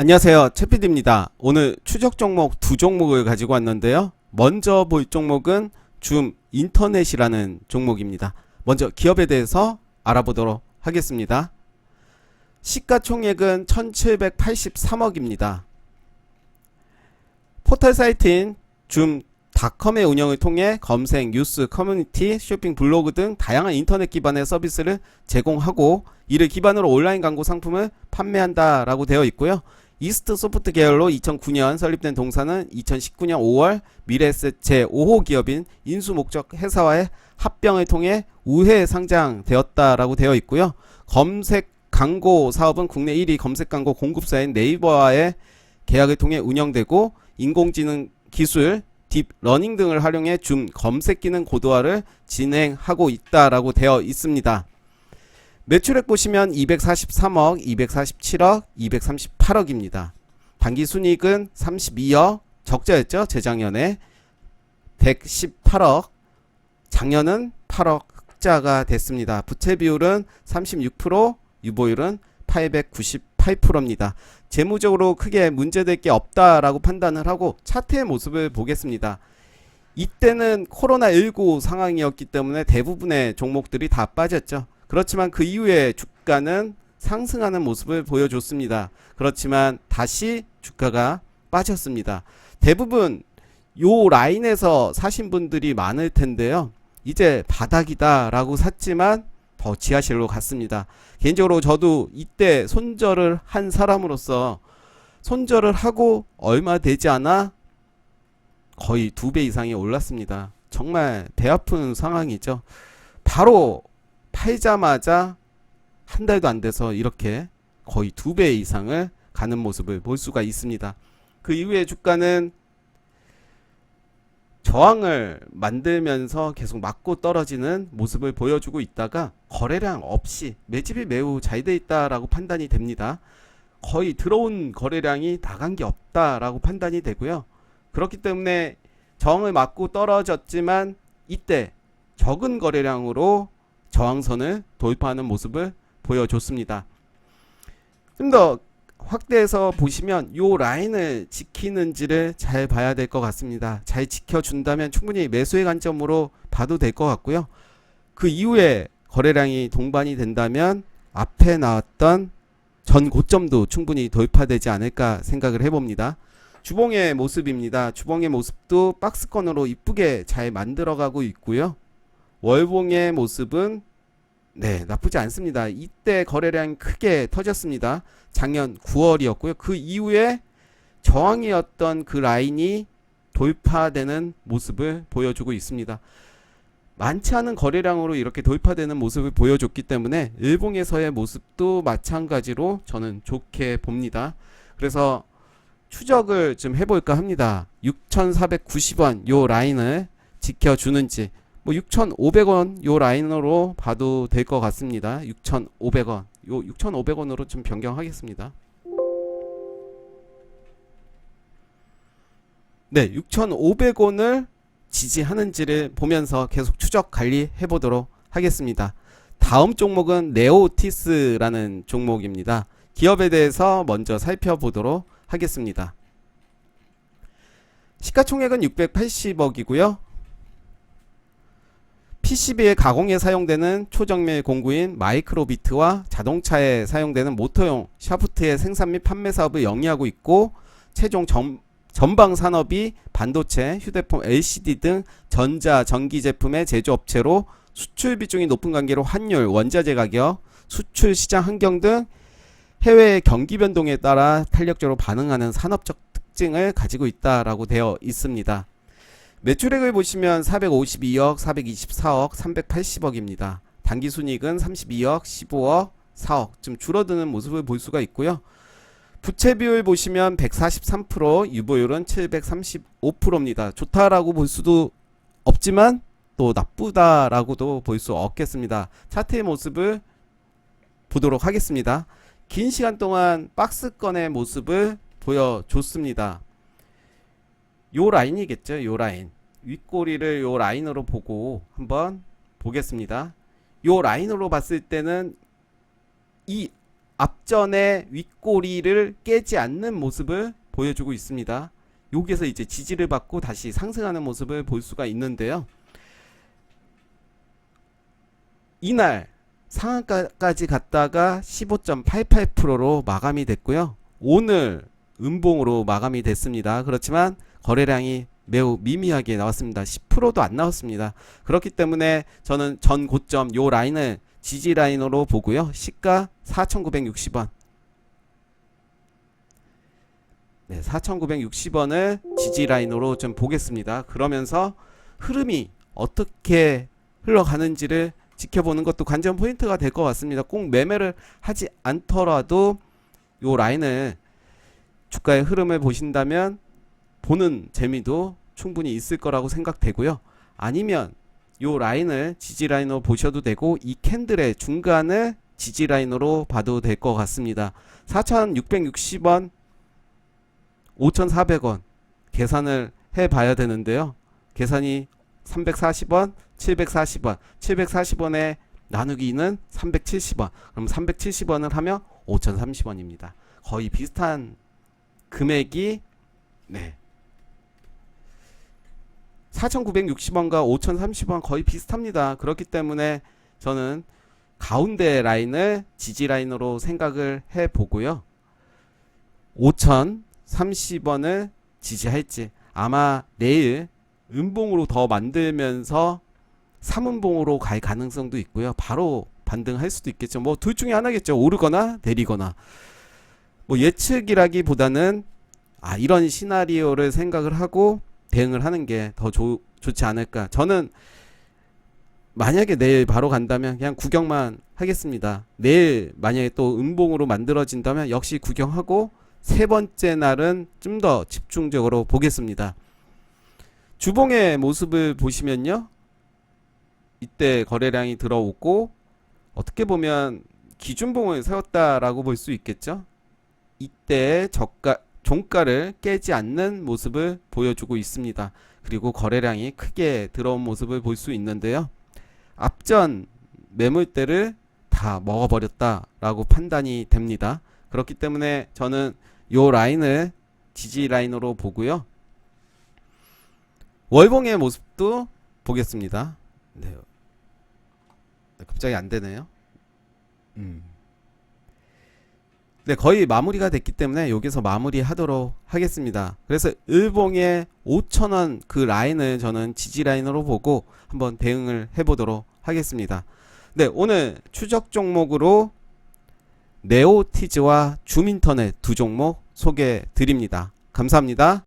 안녕하세요. 채피디입니다. 오늘 추적 종목 두 종목을 가지고 왔는데요. 먼저 볼 종목은 줌 인터넷이라는 종목입니다. 먼저 기업에 대해서 알아보도록 하겠습니다. 시가총액은 1783억입니다. 포털 사이트인 줌닷컴의 운영을 통해 검색, 뉴스, 커뮤니티, 쇼핑, 블로그 등 다양한 인터넷 기반의 서비스를 제공하고 이를 기반으로 온라인 광고 상품을 판매한다라고 되어 있고요. 이스트 소프트 계열로 2009년 설립된 동사는 2019년 5월 미래에셋 제5호 기업인 인수 목적 회사와의 합병을 통해 우회 상장되었다라고 되어 있고요. 검색 광고 사업은 국내 1위 검색 광고 공급사인 네이버와의 계약을 통해 운영되고 인공지능 기술, 딥러닝 등을 활용해 줌 검색 기능 고도화를 진행하고 있다라고 되어 있습니다. 매출액 보시면 243억, 247억, 238억입니다. 단기 순이익은 32억, 적자였죠, 재작년에. 118억, 작년은 8억 흑자가 됐습니다. 부채 비율은 36%, 유보율은 898%입니다. 재무적으로 크게 문제될 게 없다라고 판단을 하고 차트의 모습을 보겠습니다. 이때는 코로나19 상황이었기 때문에 대부분의 종목들이 다 빠졌죠. 그렇지만 그 이후에 주가는 상승하는 모습을 보여줬습니다. 그렇지만 다시 주가가 빠졌습니다. 대부분 요 라인에서 사신 분들이 많을 텐데요. 이제 바닥이다라고 샀지만 더 지하실로 갔습니다. 개인적으로 저도 이때 손절을 한 사람으로서 손절을 하고 얼마 되지 않아 거의 두 배 이상이 올랐습니다. 정말 배 아픈 상황이죠. 바로 팔자마자 한 달도 안 돼서 이렇게 거의 두 배 이상을 가는 모습을 볼 수가 있습니다. 그 이후에 주가는 저항을 만들면서 계속 맞고 떨어지는 모습을 보여주고 있다가 거래량 없이 매집이 매우 잘 돼 있다라고 판단이 됩니다. 거의 들어온 거래량이 나간 게 없다라고 판단이 되고요. 그렇기 때문에 저항을 맞고 떨어졌지만 이때 적은 거래량으로 저항선을 돌파하는 모습을 보여줬습니다. 좀 더 확대해서 보시면 요 라인을 지키는지를 잘 봐야 될 것 같습니다. 잘 지켜준다면 충분히 매수의 관점으로 봐도 될 것 같고요. 그 이후에 거래량이 동반이 된다면 앞에 나왔던 전 고점도 충분히 돌파되지 않을까 생각을 해봅니다. 주봉의 모습입니다. 주봉의 모습도 박스권으로 이쁘게 잘 만들어가고 있고요. 월봉의 모습은 네, 나쁘지 않습니다. 이때 거래량이 크게 터졌습니다. 작년 9월이었고요. 그 이후에 저항이었던 그 라인이 돌파되는 모습을 보여주고 있습니다. 많지 않은 거래량으로 이렇게 돌파되는 모습을 보여줬기 때문에 일봉에서의 모습도 마찬가지로 저는 좋게 봅니다. 그래서 추적을 좀 해볼까 합니다. 6,490원 요 라인을 지켜주는지 뭐 6,500원 요 라인으로 봐도 될 것 같습니다. 6,500원. 요 6,500원으로 좀 변경하겠습니다. 네, 6,500원을 지지하는지를 보면서 계속 추적 관리해 보도록 하겠습니다. 다음 종목은 네오티스라는 종목입니다. 기업에 대해서 먼저 살펴보도록 하겠습니다. 시가총액은 680억이고요. PCB의 가공에 사용되는 초정밀 공구인 마이크로비트와 자동차에 사용되는 모터용 샤프트의 생산 및 판매 사업을 영위하고 있고 최종 전, 전방 산업이 반도체, 휴대폰, LCD 등 전자, 전기 제품의 제조업체로 수출 비중이 높은 관계로 환율, 원자재 가격, 수출 시장 환경 등 해외 경기 변동에 따라 탄력적으로 반응하는 산업적 특징을 가지고 있다라고 되어 있습니다. 매출액을 보시면 452억, 424억, 380억입니다. 단기 순이익은 32억, 15억, 4억 좀 줄어드는 모습을 볼 수가 있고요. 부채 비율 보시면 143%, 유보율은 735%입니다. 좋다라고 볼 수도 없지만 또 나쁘다라고도 볼 수 없겠습니다. 차트의 모습을 보도록 하겠습니다. 긴 시간 동안 박스권의 모습을 보여줬습니다. 요 라인이겠죠. 요 라인. 윗꼬리를 요 라인으로 보고 한번 보겠습니다. 요 라인으로 봤을 때는 이 앞전의 윗꼬리를 깨지 않는 모습을 보여주고 있습니다. 여기에서 이제 지지를 받고 다시 상승하는 모습을 볼 수가 있는데요. 이날 상한가까지 갔다가 15.88%로 마감이 됐고요. 오늘 음봉으로 마감이 됐습니다. 그렇지만 거래량이 매우 미미하게 나왔습니다. 10%도 안 나왔습니다. 그렇기 때문에 저는 전 고점 요 라인을 지지 라인으로 보고요. 시가 4,960원. 네, 4,960원을 지지 라인으로 좀 보겠습니다. 그러면서 흐름이 어떻게 흘러가는지를 지켜보는 것도 관전 포인트가 될 것 같습니다. 꼭 매매를 하지 않더라도 요 라인을 주가의 흐름을 보신다면 보는 재미도 충분히 있을 거라고 생각되고요. 아니면 요 라인을 지지 라인으로 보셔도 되고 이 캔들의 중간을 지지 라인으로 봐도 될 것 같습니다. 4,660원, 5,400원 계산을 해 봐야 되는데요. 계산이 340원, 740원, 740원에 나누기는 370원. 그럼 370원을 하면 5,030원입니다. 거의 비슷한 금액이 네. 4,960원과 5,030원 거의 비슷합니다. 그렇기 때문에 저는 가운데 라인을 지지 라인으로 생각을 해 보고요. 5,030원을 지지할지 아마 내일 음봉으로 더 만들면서 3음봉으로 갈 가능성도 있고요. 바로 반등할 수도 있겠죠. 뭐 둘 중에 하나겠죠. 오르거나 내리거나. 뭐 예측이라기보다는 아 이런 시나리오를 생각을 하고 대응을 하는 게 더 좋지 않을까. 저는 만약에 내일 바로 간다면 그냥 구경만 하겠습니다. 내일 만약에 또 음봉으로 만들어진다면 역시 구경하고 세 번째 날은 좀 더 집중적으로 보겠습니다. 주봉의 모습을 보시면요. 이때 거래량이 들어오고 어떻게 보면 기준봉을 세웠다라고 볼 수 있겠죠. 이때 저가 종가를 깨지 않는 모습을 보여주고 있습니다. 그리고 거래량이 크게 들어온 모습을 볼 수 있는데요. 앞전 매물대를 다 먹어버렸다라고 판단이 됩니다. 그렇기 때문에 저는 요 라인을 지지 라인으로 보고요. 월봉의 모습도 보겠습니다. 네. 갑자기 안 되네요. 음. 네, 거의 마무리가 됐기 때문에 여기서 마무리하도록 하겠습니다. 그래서 일봉의 5천원 그 라인을 저는 지지 라인으로 보고 한번 대응을 해보도록 하겠습니다. 네, 오늘 추적 종목으로 네오티즈와 줌인터넷 두 종목 소개해 드립니다. 감사합니다.